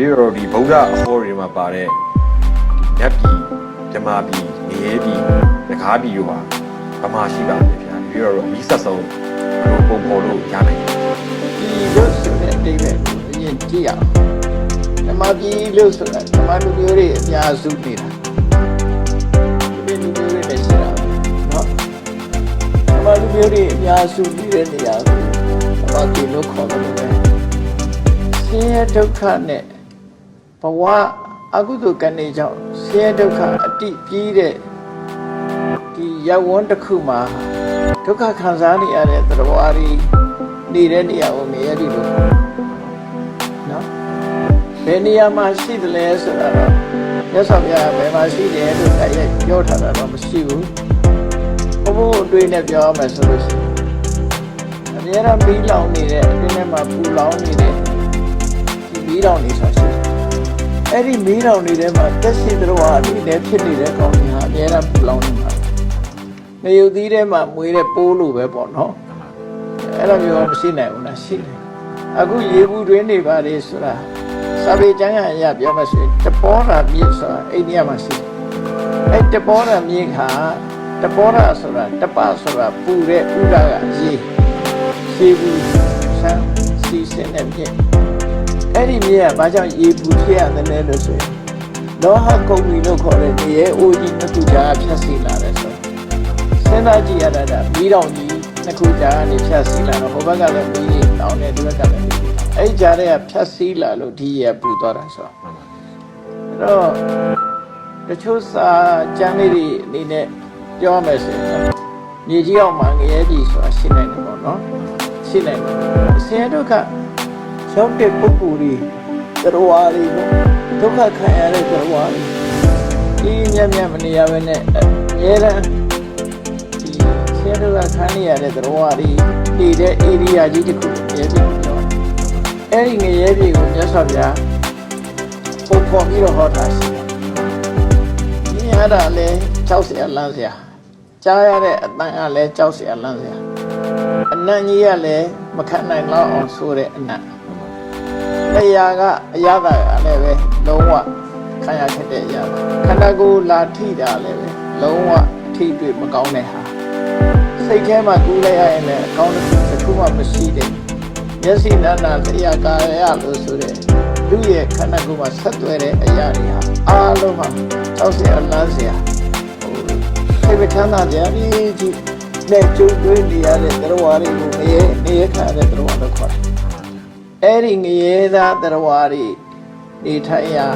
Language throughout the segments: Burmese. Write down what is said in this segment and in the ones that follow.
ပြီးတော့ဒီဗုဒ္ဓအဟောတွေမှာပါတဲ့ညက်ပြီဓမ္မပြီနေရပြီတကားပြီတို့ဟာဗမာရှိပါတယ်ဗျာပြီးတော့အပြီးဆက်ဆုံးဘယ်လိုပုံပေါ်လို့ရနိုင်လဲဒီလို့ဆိုတဲ့အတိတ်ပဲအရင်ကြည့်ရအောင်ဓမ္မပြီလို့ဆိုတာဓမ္မလူမျိုးတွေအများစုနေတာဒီလူမျိုးတွေလည်းရှိတာနော်ဓမ္မလူမျိုးတွေအများစုနေတဲ့နေရာကိုဓမ္မပြီလို့ခေါ်တယ်ဆင်းရဲဒုက္ခနဲ့ ဘဝအကုသိုလ်ကံတွေကြောင့်ဆင်းရဲဒုက္ခအတိပြီးတဲ့ဒီရဝန်းတစ်ခုမှာဒုက္ခခံစားနေရတဲ့သတ္တဝါတွေနေတဲ့နေရာကိုမြင်ရပြီလို့ခေါ်တယ်နော်ဘယ်နေရာမှာရှိသလဲဆိုတာတော့မြတ်စွာဘုရားဘယ်မှာရှိတယ်လို့အဲ့ရပြောထားတာတော့မရှိဘူးဘုဘိုးအတွေ့နဲ့ပြောရမယ်ဆိုလို့ရှိရင်အများအားမီးလောင်နေတဲ့အတွင်းထဲမှာပူလောင်နေတဲ့ဒီမီးလောင်နေဆိုရှိတယ် အဲ့ဒီမီးလောင်နေတဲ့မှာတက်ရှိသတော်အနေနဲ့ဖြစ်နေတဲ့ကောင်းကြီးဟာအများအားပူလောင်နေမှာနေယူသီးထဲမှာမွေးတဲ့ပိုးလိုပဲပေါ့နော်အဲ့လိုမျိုးမရှိနိုင်ဘူးလားရှိတယ်အခုရေဘူးတွင်းနေပါလေဆိုတာစာပေကျမ်းကအရာပြောမှဆိုရင်တပေါ်တာမြစ်ဆိုတာအိန္ဒိယမှာရှိတယ်အဲ့တပေါ်တာမြစ်ဟာတပေါ်တာဆိုတာတပဆိုတာပူတဲ့ဥဒကရေရေဘူးဆန်းစီစင်တဲ့မြစ် အဲ့ဒီမြစ်ကဘာကြောင့်ရေဘူးဖြစ်ရတယ်လဲလို့ဆိုရင်လောဟကုံမီလို့ခေါ်တဲ့နေရဲ့အိုကြီးနှစ်ခုကြားဖြတ်စီလာတယ်ဆိုတော့စဉ်းစားကြည့်ရတာကမီးတောင်ကြီးနှစ်ခုကြားကနေဖြတ်စီးလာတော့ဟိုဘက်ကလည်းမီးကြီးတောင်းတယ်ဒီဘက်ကလည်းမီးကြီးအဲ့ဒီကြားထဲကဖြတ်စီးလာလို့ဒီရပူသွားတာဆိုတော့အဲ့တော့တချို့စာကျမ်းလေးတွေအနေနဲ့ပြောရမယ်ဆိုရင်တော့မြေကြီးအောင်မှာငရဲကြီးဆိုတာရှင်းနိုင်တယ်ပေါ့နော်ရှင်းနိုင်တယ်ဆင်းရဲဒုက္ခ ရောက်တဲ့ပုဂ္ဂိုလ်တွေတရားတွေဒုက္ခခံရတဲ့တရားတွေအေးမြတ်မြတ်မနေရဘဲနဲ့အဲရန်ဒီဆဲတို့ကခံရတဲ့တရားတွေနေတဲ့ area ကြီးတစ်ခုရဲပြေတော့အဲ့ဒီငရဲပြေကိုမြတ်စွာဘုရားပုံဖော်ပြီးတော့ဟောတာရှိတယ်။ဒီအဲ့ဒါလည်း60လမ်းစရာကြားရတဲ့အတန်ကလည်း60လမ်းစရာအနံ့ကြီးကလည်းမခံနိုင်တော့အောင်ဆိုတဲ့အနံ့ တ်တရားကအရသာကလည်းပဲလုံးဝခံရခဲ့တဲ့အရာပါခန္ဓာကိုယ်လာထိတာလည်းပဲလုံးဝအထိတွေ့မကောင်းတဲ့ဟာစိတ်ထဲမှာကူးလိုက်ရရင်လည်းအကောင်းတစ်ခုတစ်ခုမှမရှိတဲ့မျက်စိနာနာတရားကာရလို့ဆိုတဲ့လူရဲ့ခန္ဓာကိုယ်မှာဆက်သွဲတဲ့အရာတွေဟာအားလုံးဟာကြောက်စရာလမ်းစရာဟိုစိတ်မချမ်းသာကြရည်ကြီးနဲ့ကြုံတွေ့နေရတဲ့တရားတွေကိုငရဲနေရခါတဲ့တရားလို့ခေါ်တယ်။ အဲ့ဒီငရဲသားတရားတွေနေထိုင်ရာ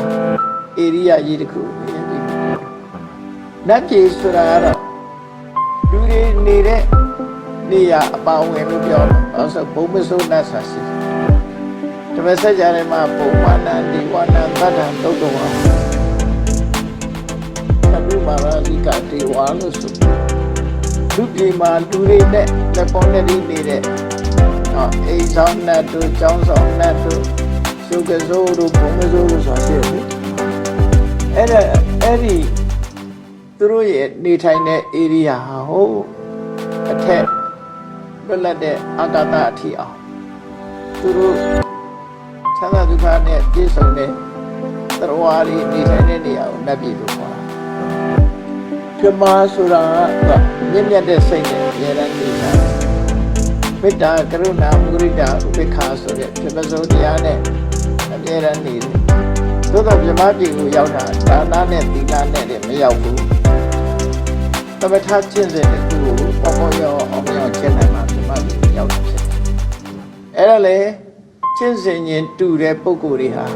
ဧရိယာကြီးတစ်ခုနေရာကြီးနတ်ပြည်ဆိုတာကတော့လူတွေနေတဲ့နေရာအပါဝင်လို့ပြောတယ်။အဲဆိုဘုံမစိုးနတ်ဆာရှိတယ်။ဓမ္မစကြာထဲမှာပုံဝါနံဒီဝါနံတတ္တံတုတ်တော်သဗ္ဗမာရဇိကတေဝါလို့ဆိုလူပြည်မှာလူတွေနဲ့လက်ပေါ်နဲ့ဒီနေတဲ့ နော်အိမ်ဆောင်နတ်တို့ကျောင်းဆောင်နတ်တို့ရှုကစိုးတို့ဘုံမစိုးတို့ဆိုရှိတယ်။အဲ့ဒါအဲ့ဒီသူတို့ရဲ့နေထိုင်တဲ့ area ဟာဟိုအထက်လွတ်လပ်တဲ့အာကာသအထီအောင်သူတို့ချမ်းသာဒုက္ခနဲ့ပြည့်စုံတဲ့သရဝါရီနေထိုင်တဲ့နေရာကိုနတ်ပြည်လို့ခေါ်တာပြမဆိုတာကမြင့်မြတ်တဲ့စိတ်နဲ့အများအားနေကြတယ် မေတ္တာကရုဏာမုဒိတာဥပေက္ခဆိုတဲ့ပြမစိုးတရားနဲ့အများအားနေတယ်သို့တော့ပြမပြည်ကိုရောက်တာဒါနနဲ့သီလနဲ့တည်းမရောက်ဘူးတမထကျင့်စဉ်တစ်ခုကိုပေါ့ပေါ့ရောအောင်မြောင်ကျင့်နိုင်မှာပြမပြီးရောက်တာဖြစ်တယ်။အဲ့ဒါလေကျင့်စဉ်ချင်းတူတဲ့ပုံကိုယ်တွေဟာ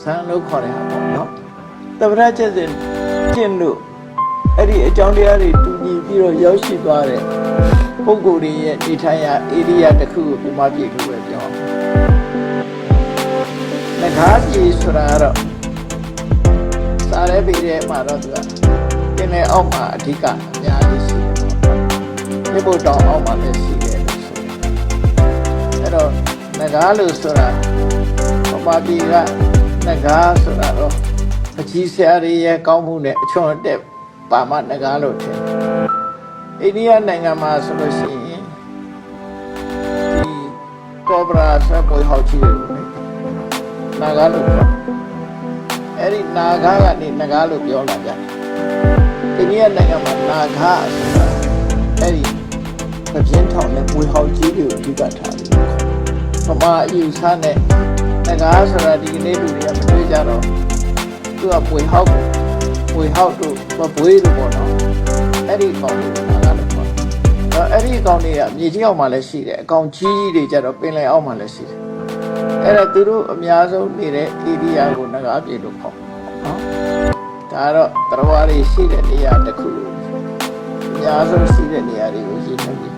ဇန်လို့ခေါ်တဲ့ဟာပေါ့နော်။တမထကျင့်စဉ်ကျင့်လို့အဲ့ဒီအကြောင်းတရားတွေတူညီပြီးတော့ရောက်ရှိသွားတဲ့ ပုံကိုယ်တွေရဲ့နေထိုင်ရာဧရိယာတစ်ခုကိုပြမပြီးလို့ပဲပြောအောင်။ငါးပြည်ဆိုတာကတော့စားရဲပြည်တဲ့မှာတော့သူကပင်လယ်အောက်မှာအဓိကအများကြီးရှိတယ်ပေါ့။မြေပေါ်တောင်အောက်မှာလည်းရှိတယ်လို့ဆိုတယ်။အဲ့တော့ငကားလို့ဆိုတာပပပီကငကားဆိုတာတော့အကြီးဆရာတွေရဲ့ကောင်းမှုနဲ့အချွန်တက်ပါမငကားလို့ထင်တယ်။ အိန္ဒိယနိုင်ငံမှာဆိုလို့ရှိရင်ဒီကောဘရာဆက်ပွေဟောက်ကြီးတွေကိုလေနာဂါလို့ပြောအဲ့ဒီနာဂါကနေနဂါလို့ပြောလာကြတယ်အိန္ဒိယနိုင်ငံမှာနာဂါဆိုတာအဲ့ဒီပပြင်းထောင်နဲ့ဝေဟောက်ကြီးတွေကိုအဓိကထားတယ်ဗမာအယူဆနဲ့နဂါဆိုတာဒီကနေ့လူတွေကမတွေ့ကြတော့သူကဝေဟောက်ကိုဝေဟောက်တို့မဘွေးလို့ပေါ့နော် အဲ့ဒီကောင်လေးနာဂါလို့ပြောတယ်အဲ့ဒီအကောင်တွေကမြေကြီးအောက်မှာလည်းရှိတယ်အကောင်ကြီးကြီးတွေကြတော့ပင်လယ်အောက်မှာလည်းရှိတယ်အဲ့ဒါသူတို့အများဆုံးနေတဲ့ area ကိုငကားပြေလို့ခေါ်နော်ဒါကတော့တရားဝါတွေရှိတဲ့နေရာတစ်ခုလို့အများဆုံးရှိတဲ့နေရာတွေကိုရည်နှက်ပြီး